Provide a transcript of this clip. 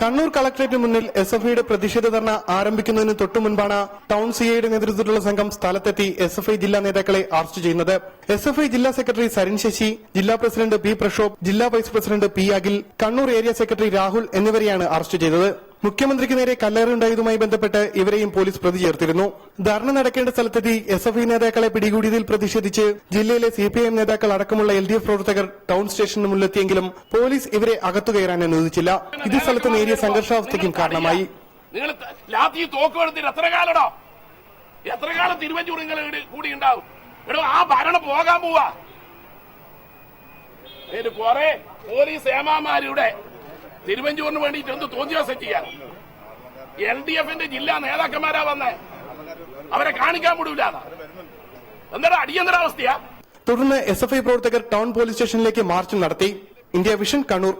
Kannur collectorate മുന്നിൽ S F ഐയുടെ പ്രതിഷേധ ധർണ ആരംഭിക്കുന്നതിന് തൊട്ടു മുൻപാണ് ടൗൺ സിഐയുടെ നേതൃത്വത്തിലുള്ള സംഘം സ്ഥലത്തെത്തി എസ് എഫ് ഐ ജില്ലാ നേതാക്കളെ അറസ്റ്റ് ചെയ്യുന്നത്. എസ് എഫ് ഐ ജില്ലാ സെക്രട്ടറി സരിൻ ശശി ജില്ലാ പ്രസിഡന്റ് പി പ്രക്ഷോഭ് ജില്ലാ vice president P Akhil Kannur area secretary Rahul എന്നിവരെയാണ് അറസ്റ്റ് ചെയ്തത്. മുഖ്യമന്ത്രിക്ക് നേരെ കല്ലേറുണ്ടായതുമായി ബന്ധപ്പെട്ട് ഇവരെയും പോലീസ് പ്രതി ചേർത്തിരുന്നു. ധർണ നടക്കേണ്ട സ്ഥലത്തെത്തി എസ് എഫ് ഐ നേതാക്കളെ പിടികൂടിയതിൽ പ്രതിഷേധിച്ച് ജില്ലയിലെ സി പി ഐ എം നേതാക്കൾ അടക്കമുള്ള എൽ ഡി എഫ് പ്രവർത്തകർ ടൗൺ സ്റ്റേഷന് മുന്നിലെത്തിയെങ്കിലും പോലീസ് ഇവരെ അകത്തു കയറാൻ അനുവദിച്ചില്ല. ഇത് സ്ഥലത്ത് നേരിയ സംഘർഷാവസ്ഥയ്ക്കും കാരണമായി. നിങ്ങൾ എത്ര കാലടോ? എത്ര കാലം കൂടി ഉണ്ടാവും? ആ ഭരണം പോകാൻ പോവാ. പോലീസ് ഏമാമാരുടെ തിരുവഞ്ചൂരിന് വേണ്ടിയിട്ട് എന്ത് തോന്നിയാസം ചെയ്യാൻ? എൽ ഡി എഫിന്റെ ജില്ലാ നേതാക്കന്മാരാ വന്നേ. അവരെ കാണിക്കാൻ മുടില്ല എന്താ അടിയന്തരാവസ്ഥയാ? തുടർന്ന് എസ് എഫ് ഐ പ്രവർത്തകർ ടൗൺ പോലീസ് സ്റ്റേഷനിലേക്ക് മാർച്ച് നടത്തി. India Vision Kannur.